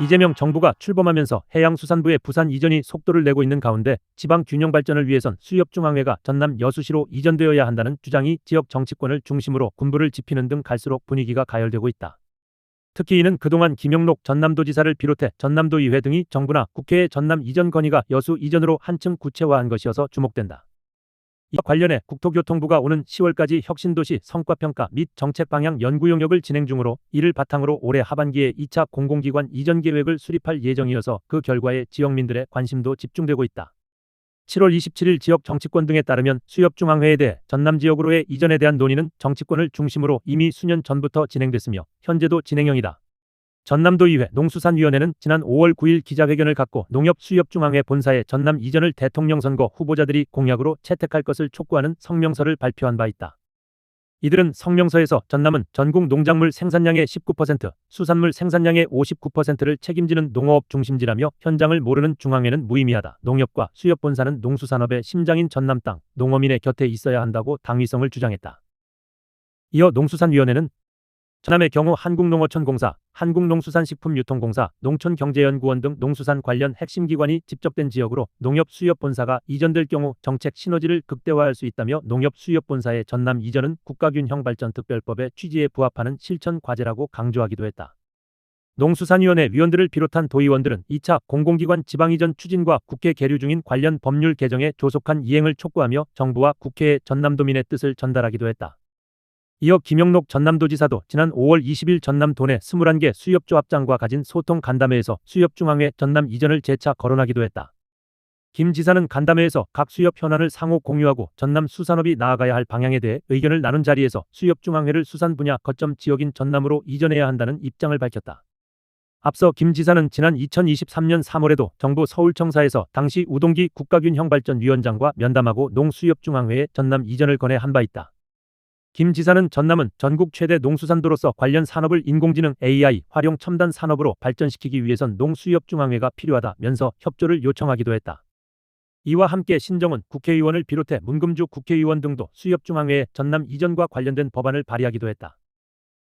이재명 정부가 출범하면서 해양수산부의 부산 이전이 속도를 내고 있는 가운데 지방 균형 발전을 위해선 수협중앙회가 전남 여수시로 이전되어야 한다는 주장이 지역 정치권을 중심으로 군부를 짚히는 등 갈수록 분위기가 가열되고 있다. 특히 이는 그동안 김영록 전남도지사를 비롯해 전남도의회 등이 정부나 국회의 전남 이전 건의가 여수 이전으로 한층 구체화한 것이어서 주목된다. 이와 관련해 국토교통부가 오는 10월까지 혁신도시 성과평가 및 정책 방향 연구 용역을 진행 중으로 이를 바탕으로 올해 하반기에 2차 공공기관 이전 계획을 수립할 예정이어서 그 결과에 지역민들의 관심도 집중되고 있다. 7월 27일 지역 정치권 등에 따르면 수협중앙회에 대해 전남 지역으로의 이전에 대한 논의는 정치권을 중심으로 이미 수년 전부터 진행됐으며 현재도 진행형이다. 전남도의회 농수산위원회는 지난 5월 9일 기자회견을 갖고 농협수협중앙회 본사에 전남 이전을 대통령 선거 후보자들이 공약으로 채택할 것을 촉구하는 성명서를 발표한 바 있다. 이들은 성명서에서 전남은 전국 농작물 생산량의 19%, 수산물 생산량의 59%를 책임지는 농어업 중심지라며 현장을 모르는 중앙회는 무의미하다. 농협과 수협본사는 농수산업의 심장인 전남 땅, 농어민의 곁에 있어야 한다고 당위성을 주장했다. 이어 농수산위원회는 전남의 경우 한국농어촌공사, 한국농수산식품유통공사, 농촌경제연구원 등 농수산 관련 핵심 기관이 집적된 지역으로 농협수협본사가 이전될 경우 정책 시너지를 극대화할 수 있다며 농협수협본사의 전남 이전은 국가균형발전특별법의 취지에 부합하는 실천 과제라고 강조하기도 했다. 농수산위원회 위원들을 비롯한 도의원들은 2차 공공기관 지방이전 추진과 국회 계류 중인 관련 법률 개정의 조속한 이행을 촉구하며 정부와 국회에 전남도민의 뜻을 전달하기도 했다. 이어 김영록 전남도지사도 지난 5월 20일 전남 도내 21개 수협조합장과 가진 소통 간담회에서 수협중앙회 전남 이전을 재차 거론하기도 했다. 김 지사는 간담회에서 각 수협 현안을 상호 공유하고 전남 수산업이 나아가야 할 방향에 대해 의견을 나눈 자리에서 수협중앙회를 수산 분야 거점 지역인 전남으로 이전해야 한다는 입장을 밝혔다. 앞서 김 지사는 지난 2023년 3월에도 정부 서울청사에서 당시 우동기 국가균형발전위원장과 면담하고 농수협중앙회에 전남 이전을 권해 한 바 있다. 김 지사는 전남은 전국 최대 농수산도로서 관련 산업을 인공지능 AI 활용 첨단 산업으로 발전시키기 위해선 농수협중앙회가 필요하다면서 협조를 요청하기도 했다. 이와 함께 신정은 국회의원을 비롯해 문금주 국회의원 등도 수협중앙회에 전남 이전과 관련된 법안을 발의하기도 했다.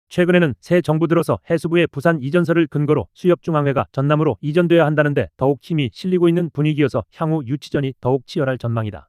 최근에는 새 정부 들어서 해수부의 부산 이전설을 근거로 수협중앙회가 전남으로 이전돼야 한다는데 더욱 힘이 실리고 있는 분위기여서 향후 유치전이 더욱 치열할 전망이다.